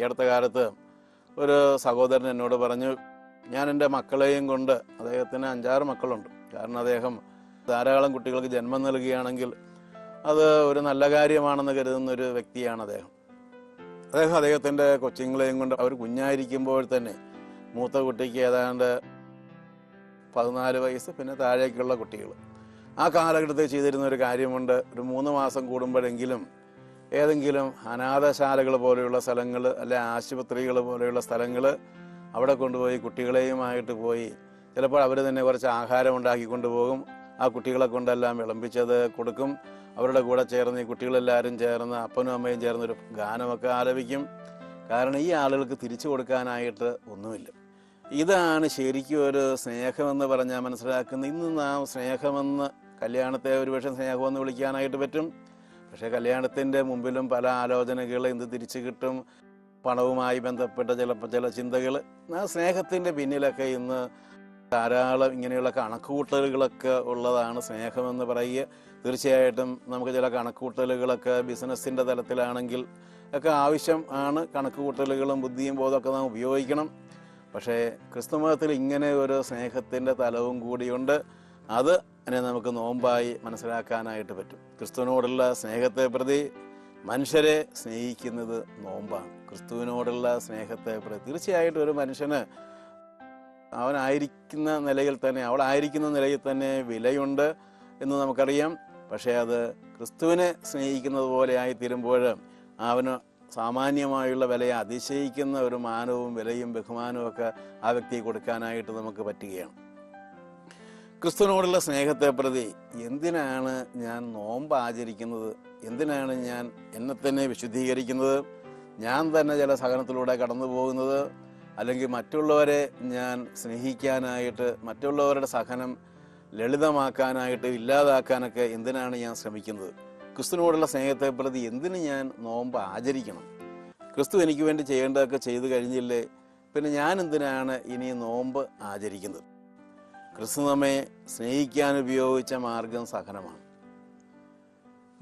ഈ അടുത്ത കാലത്ത് ഒരു സഹോദരൻ എന്നോട് പറഞ്ഞു ഞാൻ എന്റെ മക്കളെയും കൊണ്ട് അദ്ദേഹത്തിന് അഞ്ചാറ് മക്കളുണ്ട്. കാരണം അദ്ദേഹം ധാരാളം കുട്ടികൾക്ക് ജന്മം നൽകുകയാണെങ്കിൽ അത് ഒരു നല്ല കാര്യമാണെന്ന് കരുതുന്ന ഒരു വ്യക്തിയാണ് അദ്ദേഹം. അദ്ദേഹം അദ്ദേഹത്തിന്റെ കൊച്ചുങ്ങളെയും കൊണ്ട് അവർ കുഞ്ഞായിരിക്കുമ്പോൾ തന്നെ മൂത്ത കുട്ടിക്ക് ഏതാണ്ട് പതിനാല് വയസ്സ് പിന്നെ താഴേക്കുള്ള കുട്ടികൾ. ആ കാലഘട്ടത്തിൽ ചെയ്തിരുന്ന ഒരു കാര്യമുണ്ട്. ഒരു മൂന്ന് മാസം കൂടുമ്പോഴെങ്കിലും ഏതെങ്കിലും അനാഥശാലകൾ പോലെയുള്ള സ്ഥലങ്ങൾ അല്ലെ ആശുപത്രികൾ പോലെയുള്ള സ്ഥലങ്ങൾ അവിടെ കൊണ്ടുപോയി കുട്ടികളെയുമായിട്ട് പോയി ചിലപ്പോൾ അവർ തന്നെ കുറച്ച് ആഹാരം ഉണ്ടാക്കി കൊണ്ടുപോകും. ആ കുട്ടികളെ കൊണ്ടെല്ലാം വിളമ്പിച്ചത് കൊടുക്കും. അവരുടെ കൂടെ ചേർന്ന് ഈ കുട്ടികളെല്ലാവരും ചേർന്ന് അപ്പനും അമ്മയും ചേർന്ന് ഒരു ഗാനമൊക്കെ ആലപിക്കും. കാരണം ഈ ആളുകൾക്ക് തിരിച്ചു കൊടുക്കാനായിട്ട് ഒന്നുമില്ല. ഇതാണ് ശരിക്കും ഒരു സ്നേഹമെന്ന് പറഞ്ഞാൽ മനസ്സിലാക്കുന്നത്. ഇന്ന് നാം സ്നേഹമെന്ന് കല്യാണത്തെ ഒരുപക്ഷെ സ്നേഹമെന്ന് വിളിക്കാനായിട്ട് പറ്റും. പക്ഷേ കല്യാണത്തിന്റെ മുമ്പിലും പല ആലോചനകൾ എന്ത് തിരിച്ചു കിട്ടും പണവുമായി ബന്ധപ്പെട്ട ചിലപ്പോൾ ചില ചിന്തകൾ. ആ സ്നേഹത്തിന്റെ പിന്നിലൊക്കെ ഇന്ന് ധാരാളം ഇങ്ങനെയുള്ള കണക്കുകൂട്ടലുകളൊക്കെ ഉള്ളതാണ് സ്നേഹമെന്ന് പറയുക. തീർച്ചയായിട്ടും നമുക്ക് ചില കണക്കുകൂട്ടലുകളൊക്കെ ബിസിനസ്സിന്റെ തലത്തിലാണെങ്കിൽ ഒക്കെ ആവശ്യം ആണ്. കണക്കുകൂട്ടലുകളും ബുദ്ധിയും ബോധമൊക്കെ നാം ഉപയോഗിക്കണം. പക്ഷേ ക്രിസ്തു മതത്തിൽ ഇങ്ങനെ ഒരു സ്നേഹത്തിന്റെ തലവും കൂടിയുണ്ട്. അത് അതിനെ നമുക്ക് നോമ്പായി മനസ്സിലാക്കാനായിട്ട് പറ്റും. ക്രിസ്തുവിനോടുള്ള സ്നേഹത്തെ പ്രതി മനുഷ്യരെ സ്നേഹിക്കുന്നത് നോമ്പാണ്. ക്രിസ്തുവിനോടുള്ള സ്നേഹത്തെ പ്രതി തീർച്ചയായിട്ടും ഒരു മനുഷ്യന് അവനായിരിക്കുന്ന നിലയിൽ തന്നെ അവളായിരിക്കുന്ന നിലയിൽ തന്നെ വിലയുണ്ട് എന്ന് നമുക്കറിയാം. പക്ഷേ അത് ക്രിസ്തുവിനെ സ്നേഹിക്കുന്നത് പോലെ ആയിത്തീരുമ്പോൾ അവന് സാമാന്യമായുള്ള വിലയെ അതിശയിക്കുന്ന ഒരു മാനവും വിലയും ബഹുമാനവും ഒക്കെ ആ വ്യക്തിയെ കൊടുക്കാനായിട്ട് നമുക്ക് പറ്റുകയാണ്. ക്രിസ്തുവിനോടുള്ള സ്നേഹത്തെ പ്രതി എന്തിനാണ് ഞാൻ നോമ്പ് ആചരിക്കുന്നത്? എന്തിനാണ് ഞാൻ എന്നെ തന്നെ വിശുദ്ധീകരിക്കുന്നത്? ഞാൻ തന്നെ ചില സഹനത്തിലൂടെ കടന്നു പോകുന്നത്? അല്ലെങ്കിൽ മറ്റുള്ളവരെ ഞാൻ സ്നേഹിക്കാനായിട്ട് മറ്റുള്ളവരുടെ സഹനം ലളിതമാക്കാനായിട്ട് ഇല്ലാതാക്കാനൊക്കെ എന്തിനാണ് ഞാൻ ശ്രമിക്കുന്നത്? ക്രിസ്തുവിനോടുള്ള സ്നേഹത്തെ പ്രതി എന്തിന് ഞാൻ നോമ്പ് ആചരിക്കണം? ക്രിസ്തു എനിക്ക് വേണ്ടി ചെയ്യേണ്ടതൊക്കെ ചെയ്തു കഴിഞ്ഞില്ലേ? പിന്നെ ഞാൻ എന്തിനാണ് ഇനി നോമ്പ് ആചരിക്കുന്നത്? ക്രിസ്തു നമ്മെ സ്നേഹിക്കാൻ ഉപയോഗിച്ച മാർഗം സഹനമാണ്.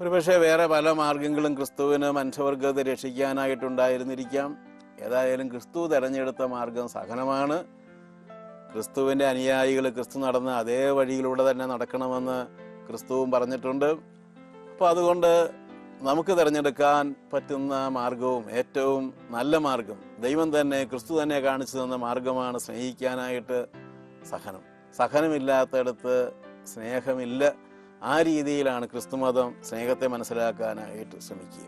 ഒരുപക്ഷെ വേറെ പല മാർഗങ്ങളും ക്രിസ്തുവിന് മനുഷ്യവർഗത്തെ രക്ഷിക്കാനായിട്ടുണ്ടായിരുന്നിരിക്കാം. ഏതായാലും ക്രിസ്തു തെരഞ്ഞെടുത്ത മാർഗം സഹനമാണ്. ക്രിസ്തുവിന്റെ അനുയായികൾ ക്രിസ്തു നടന്ന അതേ വഴിയിലൂടെ തന്നെ നടക്കണമെന്ന് ക്രിസ്തുവും പറഞ്ഞിട്ടുണ്ട്. അപ്പോൾ അതുകൊണ്ട് നമുക്ക് തിരഞ്ഞെടുക്കാൻ പറ്റുന്ന മാർഗവും ഏറ്റവും നല്ല മാർഗം ദൈവം തന്നെ ക്രിസ്തു തന്നെ കാണിച്ചു തന്ന മാർഗമാണ് സ്നേഹിക്കാനായിട്ട് സഹനം. സഹനമില്ലാത്തടത്ത് സ്നേഹമില്ല. ആ രീതിയിലാണ് ക്രിസ്തുമതം സ്നേഹത്തെ മനസ്സിലാക്കാനായിട്ട് ശ്രമിക്കുക.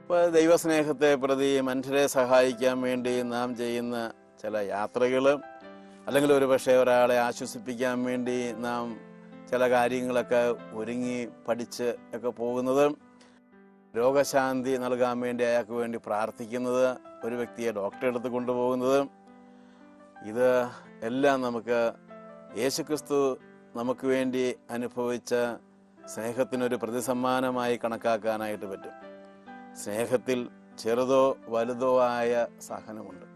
ഇപ്പോൾ ദൈവസ്നേഹത്തെ പ്രതി മനുഷ്യരെ സഹായിക്കാൻ വേണ്ടി നാം ചെയ്യുന്ന ചില യാത്രകൾ അല്ലെങ്കിൽ ഒരു പക്ഷേ ഒരാളെ ആശ്വസിപ്പിക്കാൻ വേണ്ടി നാം ചില കാര്യങ്ങളൊക്കെ ഒരുങ്ങി പഠിച്ച് ഒക്കെ പോകുന്നത് രോഗശാന്തി നൽകാൻ വേണ്ടി അയാൾക്ക് വേണ്ടി പ്രാർത്ഥിക്കുന്നത് ഒരു വ്യക്തിയെ ഡോക്ടറെ അടുത്ത് കൊണ്ടുപോകുന്നത്. ഇത് എല്ലാം നമുക്ക് യേശുക്രിസ്തു നമുക്ക് വേണ്ടി അനുഭവിച്ച സ്നേഹത്തിനൊരു പ്രതിസമ്മാനമായി കണക്കാക്കാനായിട്ട് പറ്റും. സ്നേഹത്തിൽ ചെറുതോ വലുതോ ആയ സഹനമുണ്ട്.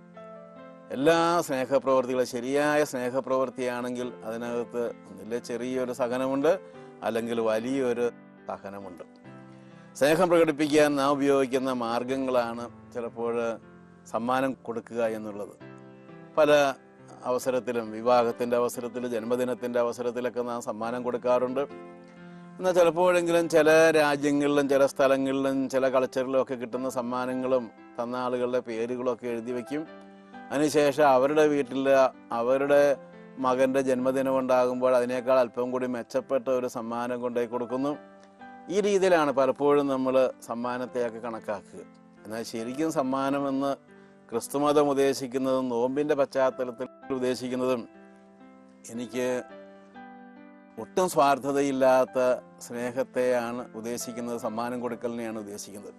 എല്ലാ സ്നേഹപ്രവൃത്തികളും ശരിയായ സ്നേഹപ്രവൃത്തിയാണെങ്കിൽ അതിനകത്ത് ഒന്നിലെ ചെറിയൊരു സഹനമുണ്ട് അല്ലെങ്കിൽ വലിയൊരു സഹനമുണ്ട്. സ്നേഹം പ്രകടിപ്പിക്കാൻ നാം ഉപയോഗിക്കുന്ന മാർഗങ്ങളാണ് ചിലപ്പോൾ സമ്മാനം കൊടുക്കുക എന്നുള്ളത്. പല അവസരത്തിലും വിവാഹത്തിന്റെ അവസരത്തിൽ ജന്മദിനത്തിന്റെ അവസരത്തിലൊക്കെ നാം സമ്മാനം കൊടുക്കാറുണ്ട്. എന്നാൽ ചിലപ്പോഴെങ്കിലും ചില രാജ്യങ്ങളിലും ചില സ്ഥലങ്ങളിലും ചില കൾച്ചറിലും ഒക്കെ കിട്ടുന്ന സമ്മാനങ്ങളും തന്ന ആളുകളുടെ പേരുകളൊക്കെ എഴുതി വയ്ക്കും അതിനുശേഷം അവരുടെ വീട്ടിൽ അവരുടെ മകന്റെ ജന്മദിനം ഉണ്ടാകുമ്പോൾ അതിനേക്കാൾ അല്പം കൂടി മെച്ചപ്പെട്ട ഒരു സമ്മാനം കൊണ്ടുപോയി കൊടുക്കുന്നു. ഈ രീതിയിലാണ് പലപ്പോഴും നമ്മൾ സമ്മാനത്തെയൊക്കെ കണക്കാക്കുക. എന്നാൽ ശരിക്കും സമ്മാനമെന്ന് ക്രിസ്തുമതം ഉദ്ദേശിക്കുന്നത് നോമ്പിന്റെ പശ്ചാത്തലത്തിൽ ഉദ്ദേശിക്കുന്നതും എനിക്ക് ഒട്ടും സ്വാർത്ഥതയില്ലാത്ത സ്നേഹത്തെയാണ് ഉദ്ദേശിക്കുന്നത് സമ്മാനം കൊടുക്കലിനെയാണ് ഉദ്ദേശിക്കുന്നത്.